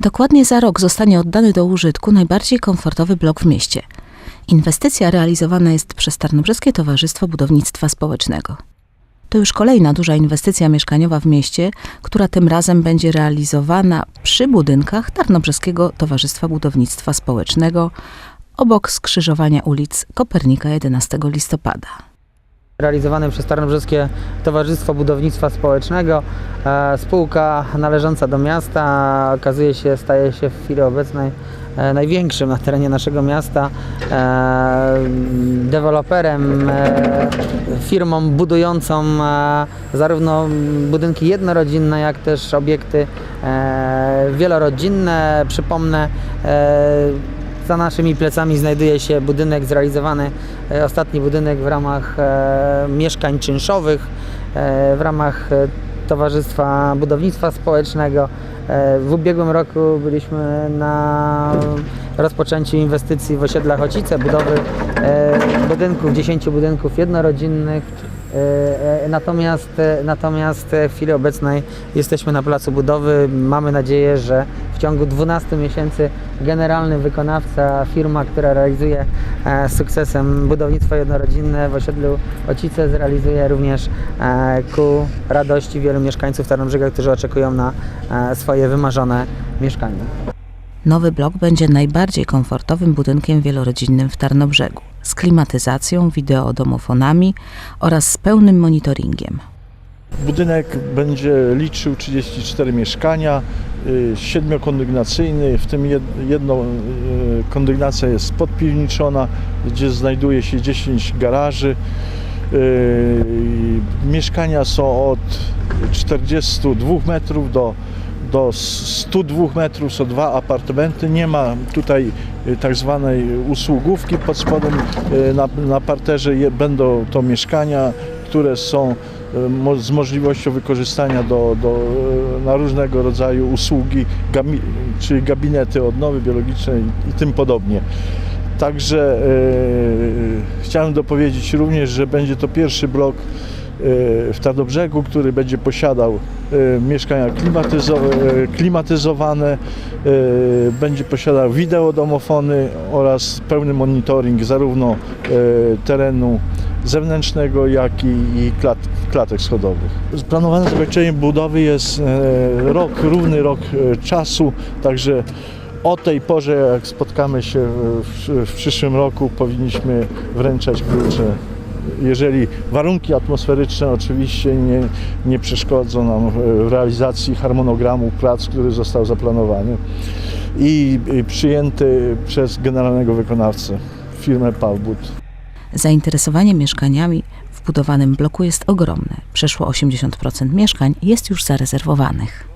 Dokładnie za rok zostanie oddany do użytku najbardziej komfortowy blok w mieście. Inwestycja realizowana jest przez Tarnobrzeskie Towarzystwo Budownictwa Społecznego. To już kolejna duża inwestycja mieszkaniowa w mieście, która tym razem będzie realizowana przy budynkach Tarnobrzeskiego Towarzystwa Budownictwa Społecznego obok skrzyżowania ulic Kopernika 11 listopada. Realizowany przez Tarnobrzeskie Towarzystwo Budownictwa Społecznego. E, Spółka należąca do miasta okazuje się, staje się w chwili obecnej e, największym na terenie naszego miasta e, deweloperem, firmą budującą zarówno budynki jednorodzinne, jak też obiekty wielorodzinne. Przypomnę, za naszymi plecami znajduje się budynek zrealizowany, e, ostatni budynek w ramach e, mieszkań czynszowych, e, w ramach Towarzystwa Budownictwa Społecznego. W ubiegłym roku byliśmy na rozpoczęciu inwestycji w osiedlach Ocice, budowy budynków, 10 budynków jednorodzinnych. Natomiast, natomiast w chwili obecnej jesteśmy na placu budowy. Mamy nadzieję, że w ciągu 12 miesięcy generalny wykonawca, firma, która realizuje e, z sukcesem budownictwo jednorodzinne w osiedlu Ocice zrealizuje również e, ku radości wielu mieszkańców Tarnobrzega, którzy oczekują na e, swoje wymarzone mieszkanie. Nowy blok będzie najbardziej komfortowym budynkiem wielorodzinnym w Tarnobrzegu z klimatyzacją, wideodomofonami oraz z pełnym monitoringiem. Budynek będzie liczył 34 mieszkania, siedmiokondygnacyjny, w tym jed- jedno y, kondygnacja jest podpiwniczona, gdzie znajduje się 10 garaży. Y, Mieszkania są od 42 metrów do, do 102 metrów, są dwa apartamenty. Nie ma tutaj y, tak zwanej usługówki pod spodem. Y, Na, na parterze będą to mieszkania, które są mo- z możliwością wykorzystania do, do, y, na różnego rodzaju usługi, gami, czy gabinety odnowy biologicznej i, tym podobnie. Także y, chciałem dopowiedzieć również, że będzie to pierwszy blok y, w Tarnobrzegu, który będzie posiadał y, mieszkania klimatyzo- y, klimatyzowane, będzie posiadał wideodomofony oraz pełny monitoring zarówno terenu zewnętrznego, jak i, i klat, klatek schodowych. Planowane zakończenie budowy jest e, rok, równy rok e, czasu, także o tej porze, jak spotkamy się w, w przyszłym roku, powinniśmy wręczać klucze. Jeżeli warunki atmosferyczne oczywiście nie, nie przeszkodzą nam w realizacji harmonogramu prac, który został zaplanowany i, przyjęty przez generalnego wykonawcę, firmę Pawbud. Zainteresowanie mieszkaniami w budowanym bloku jest ogromne. Przeszło 80% mieszkań jest już zarezerwowanych.